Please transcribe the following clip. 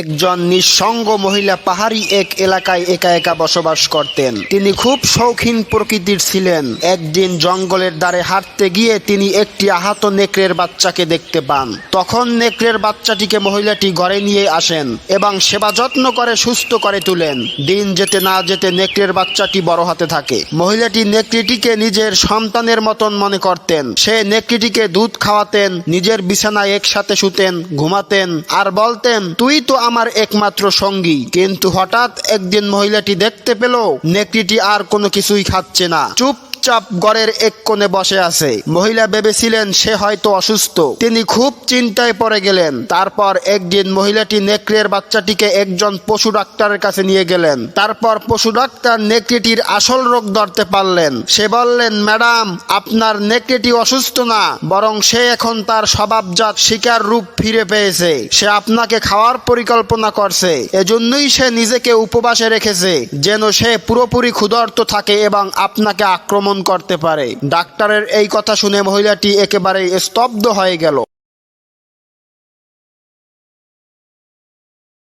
একজন নিঃসঙ্গ মহিলা পাহাড়ি এক এলাকায় একা একা বসবাস করতেন। তিনি খুব শৌখিন প্রকৃতির ছিলেন। একদিন জঙ্গলের দ্বারে হাঁটতে গিয়ে তিনি একটি আহত নেকড়ের বাচ্চাকে দেখতে পান। তখন নেকড়ের বাচ্চাটিকে মহিলাটি ঘরে নিয়ে আসেন এবং সেবা যত্ন করে, সুস্থ করে তুলেন। দিন যেতে না যেতে নেকড়ের বাচ্চাটি বড় হাতে থাকে। মহিলাটি নেকড়িটিকে নিজের সন্তানের মতন মনে করতেন। সে নেকড়িটিকে দুধ খাওয়াতেন, নিজের বিছানায় একসাথে শুতেন, ঘুমাতেন আর বলতেন, তুই তো আমার একমাত্র সঙ্গী। কিন্তু হঠাৎ একদিন মহিলাটি দেখতে পেল, নেকড়িটি আর কোনো কিছুই খাচ্ছে না। চুপ চুপচাপ ঘরের এক কোণে বসে আছে। মহিলা ভেবেছিলেন সে হয়তো অসুস্থ। তিনি খুব চিন্তায় পড়ে গেলেন। তারপর একদিন মহিলাটি নেকড়ের বাচ্চাটিকে একজন পশু ডাক্তারের কাছে নিয়ে গেলেন। তারপর পশু ডাক্তার নেকড়েটির আসল রোগ ধরতে পারলেন। সে বললেন, ম্যাডাম, আপনার নেকড়েটি অসুস্থ না, বরং সে এখন তার স্বভাবজাত শিকার রূপ ফিরে পেয়েছে। সে আপনাকে খাওয়ার পরিকল্পনা করছে। এজন্যই সে নিজেকে উপবাসে রেখেছে, যেন সে পুরোপুরি ক্ষুধার্ত থাকে এবং আপনাকে আক্রমণ করতে পারে। ডাক্তারের এই কথা শুনে মহিলাটি একেবারে স্তব্ধ হয়ে গেল।